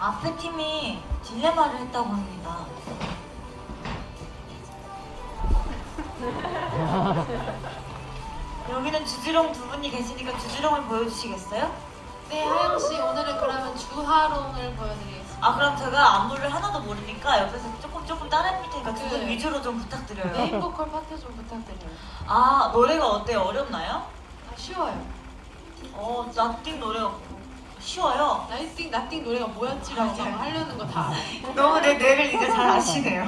앞에 팀이 딜레마를 했다고 합니다. 여기는 주지롱 두 분이 계시니까 주지롱을 보여주시겠어요? 네, 하영 씨 오늘은 그러면 주하롱을 보여드리겠습니다. 아 그럼 제가 안무를 하나도 모르니까 옆에서 조금 조금 따라해볼 테니까 두 분 네. 위주로 좀 부탁드려요. 메인 보컬 파트 좀 부탁드려요. 아 노래가 어때요? 어렵나요? 아, 쉬워요. 어 나띵 노래가 쉬워요. 나이팅 나띵 노래가 뭐였지라고 맞아요. 막 하려는 거 다. 너무 내 뇌를 이제 잘 아시네요.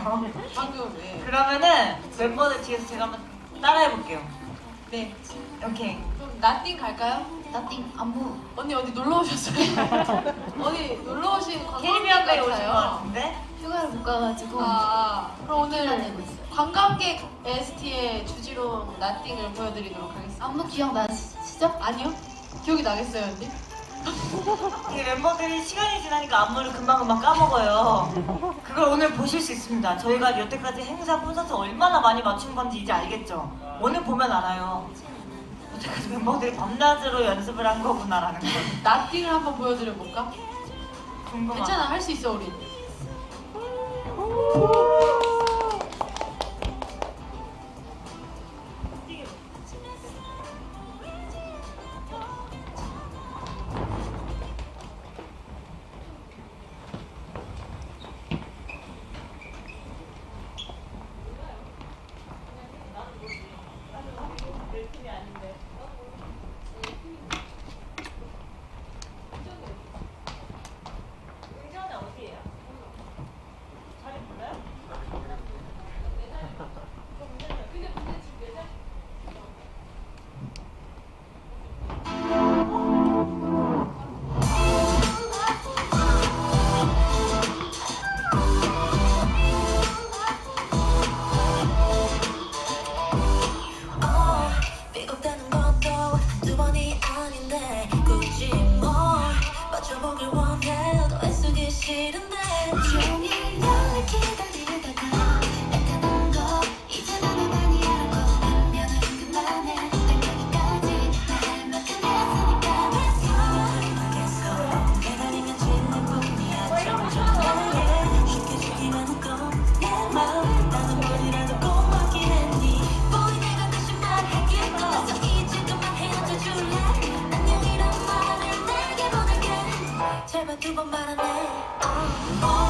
방금 네. 그러면은 멤버들 뒤에서 제가 한번 따라해볼게요. 네. 오케이. 그럼 나띵 갈까요? 나띵 안무 언니 어디 놀러 오셨어요? 어디 놀러 오신 KBO가에 오신 것 같아요. 같은데? 휴가를 못 가가지고 아, 그럼 오늘 기다리고 있어요. 관광객 ST의 주지롱 나띵을 보여드리도록 하겠습니다. 안무 기억나시죠? 아니요? 기억이 나겠어요, 언니? 이 멤버들이 시간이 지나니까 안무를 금방금방 까먹어요. 그걸 오늘 보실 수 있습니다. 저희가 여태까지 행사 콘서트 얼마나 많이 맞춘 건지 이제 알겠죠? 오늘 보면 알아요. 여태까지 멤버들이 밤낮으로 연습을 한 거구나라는 거. 나띵을 한번 보여드려 볼까? 궁금하다. 괜찮아, 할 수 있어 우리. 제발 두번 말하네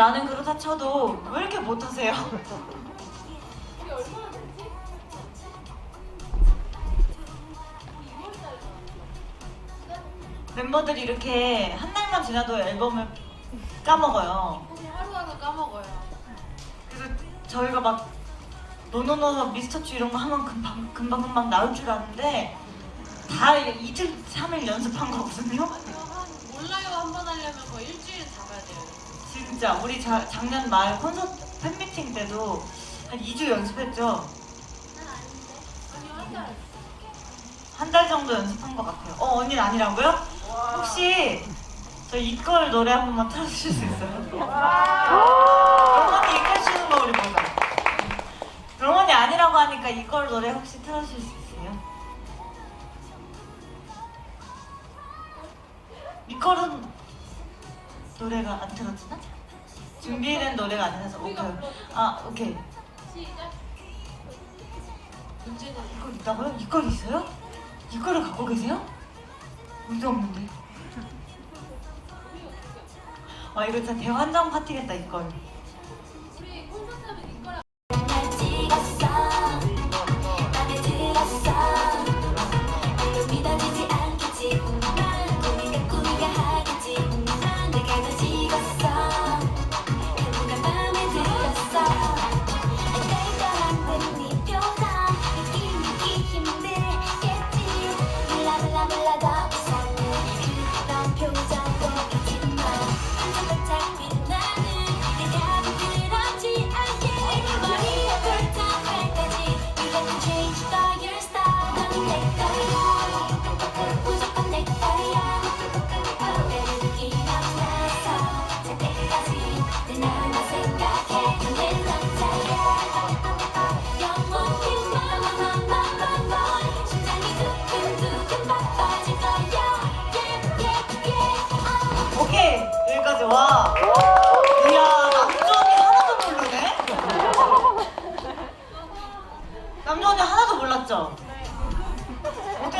나는 그렇다 쳐도 왜 이렇게 못하세요? 멤버들이 이렇게 한 달만 지나도 앨범을 까먹어요. 하루하루 까먹어요. 그래서 저희가 막 노노노노 미스터츄 이런 거 하면 금방 금방 금방 나올 줄 아는데 다 이틀 삼일 연습한 거거든요. 이거 한 몰라요 한 번 하려면 거의 일주일 잡아야 돼요. 진짜 우리 자, 작년 말 콘서트 팬미팅 때도 한 2주 연습했죠. 아니요 한 달. 한달 정도 연습한 것 같아요. 어 언니는 아니라고요? 혹시 저 이걸 노래 한 번만 틀어주실 수 있어요? 영원히 이걸 추는 거 우리 보자. 영원히 아니라고 하니까 이걸 노래 혹시 틀어주실 수 있어요? 이걸은 노래가 안 틀어지나? 준비된 노래가 아니라서 오케이. 아 오케이. 이걸 있다고요? 이걸 있어요? 이거를 갖고 계세요? 우리도 없는데. 아 이거 진짜 대환장 파티겠다 이걸. está.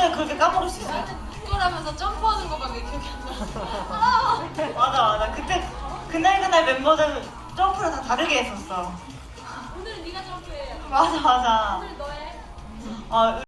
어떻게 그렇게 까먹을 수 있어요? 이거라면서 점프하는 거밖에 기억이 안 나. 맞아 맞아 그때 그날 그날 멤버들 점프를 다 다르게 했었어. 오늘은 네가 점프해. 맞아 맞아. 오늘 너의 아